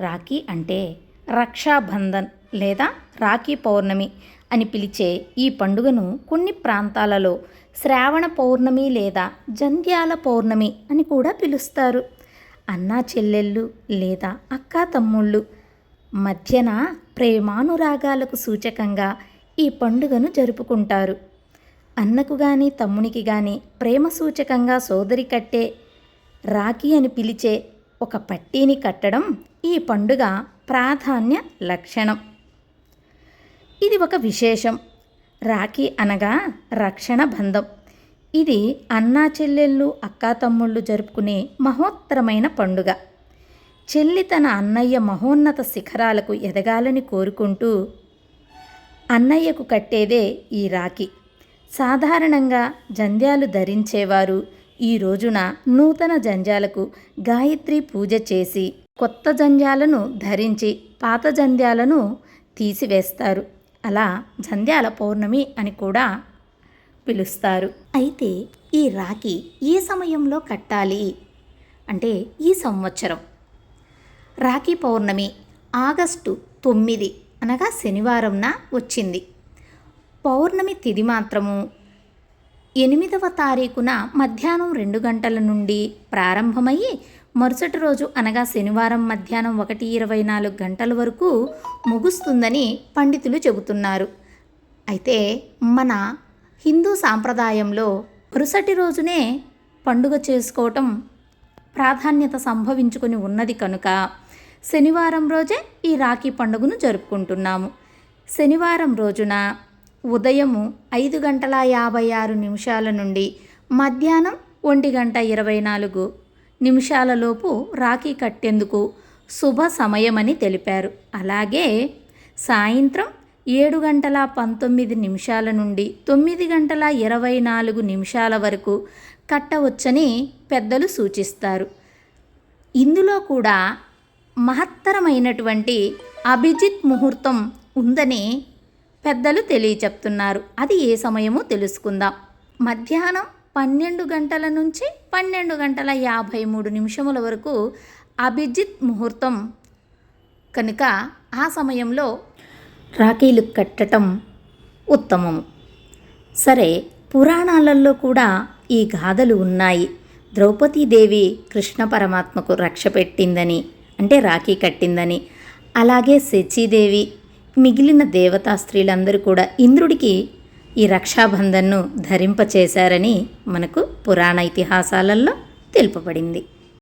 రాఖీ అంటే రక్షాబంధన్ లేదా రాఖీ పౌర్ణమి అని పిలిచే ఈ పండుగను కొన్ని ప్రాంతాలలో శ్రావణ పౌర్ణమి లేదా జంధ్యాల పౌర్ణమి అని కూడా పిలుస్తారు. అన్నా చెల్లెళ్ళు లేదా అక్కా తమ్ముళ్ళు మధ్యన ప్రేమానురాగాలకు సూచకంగా ఈ పండుగను జరుపుకుంటారు. అన్నకు కానీ తమ్మునికి కానీ ప్రేమ సూచకంగా సోదరి కట్టే రాఖీ అని పిలిచే ఒక పట్టీని కట్టడం ఈ పండుగ ప్రాధాన్య లక్షణం. ఇది ఒక విశేషం. రాఖీ అనగా రక్షణ బంధం. ఇది అన్నా చెల్లెళ్ళు అక్కా తమ్ముళ్ళు జరుపుకునే మహోత్తరమైన పండుగ. చెల్లి తన అన్నయ్య మహోన్నత శిఖరాలకు ఎదగాలని కోరుకుంటూ అన్నయ్యకు కట్టేదే ఈ రాఖీ. సాధారణంగా జంధ్యాలు ధరించేవారు ఈ రోజున నూతన జంజాలకు గాయత్రి పూజ చేసి కొత్త జంధ్యాలను ధరించి పాత జంధ్యాలను తీసివేస్తారు. అలా జంధ్యాల పౌర్ణమి అని కూడా పిలుస్తారు. అయితే ఈ రాఖీ ఏ సమయంలో కట్టాలి? అంటే ఈ సంవత్సరం. రాఖీ పౌర్ణమి ఆగస్టు తొమ్మిది అనగా శనివారంన వచ్చింది. పౌర్ణమి తిది మాత్రము ఎనిమిదవ తారీఖున మధ్యాహ్నం రెండు గంటల నుండి ప్రారంభమయ్యి మరుసటి రోజు అనగా శనివారం మధ్యాహ్నం ఒకటి ఇరవై నాలుగు గంటల వరకు ముగుస్తుందని పండితులు చెబుతున్నారు. అయితే మన హిందూ సాంప్రదాయంలో మరుసటి రోజునే పండుగ చేసుకోవటం ప్రాధాన్యత సంభవించుకొని ఉన్నది కనుక శనివారం రోజే ఈ రాఖీ పండుగను జరుపుకుంటున్నాము. శనివారం రోజున ఉదయము ఐదు గంటల యాభై ఆరు నిమిషాల నుండి మధ్యాహ్నం ఒంటి గంట ఇరవై నాలుగు నిమిషాలలోపు రాఖీ కట్టేందుకు శుభ సమయమని తెలిపారు. అలాగే సాయంత్రం ఏడు గంటల పంతొమ్మిది నిమిషాల నుండి తొమ్మిది గంటల ఇరవై నాలుగు నిమిషాల వరకు కట్టవచ్చని పెద్దలు సూచిస్తారు. ఇందులో కూడా మహత్తరమైనటువంటి అభిజిత్ ముహూర్తం ఉందని పెద్దలు తెలియచెప్తున్నారు. అది ఏ సమయమో తెలుసుకుందాం. మధ్యాహ్నం పన్నెండు గంటల నుంచి పన్నెండు గంటల యాభై మూడు నిమిషముల వరకు అభిజిత్ ముహూర్తం. కనుక ఆ సమయంలో రాఖీలు కట్టడం ఉత్తమము. సరే పురాణాలలో కూడా ఈ గాథలు ఉన్నాయి. ద్రౌపదీదేవి కృష్ణ పరమాత్మకు రక్ష పెట్టిందని అంటే రాఖీ కట్టిందని. అలాగే శచీదేవి మిగిలిన దేవతా స్త్రీలందరూ కూడా ఇంద్రుడికి ఈ రక్షాబంధన్ను ధరింపచేశారని మనకు పురాణ ఇతిహాసాలలో తెలుపబడింది.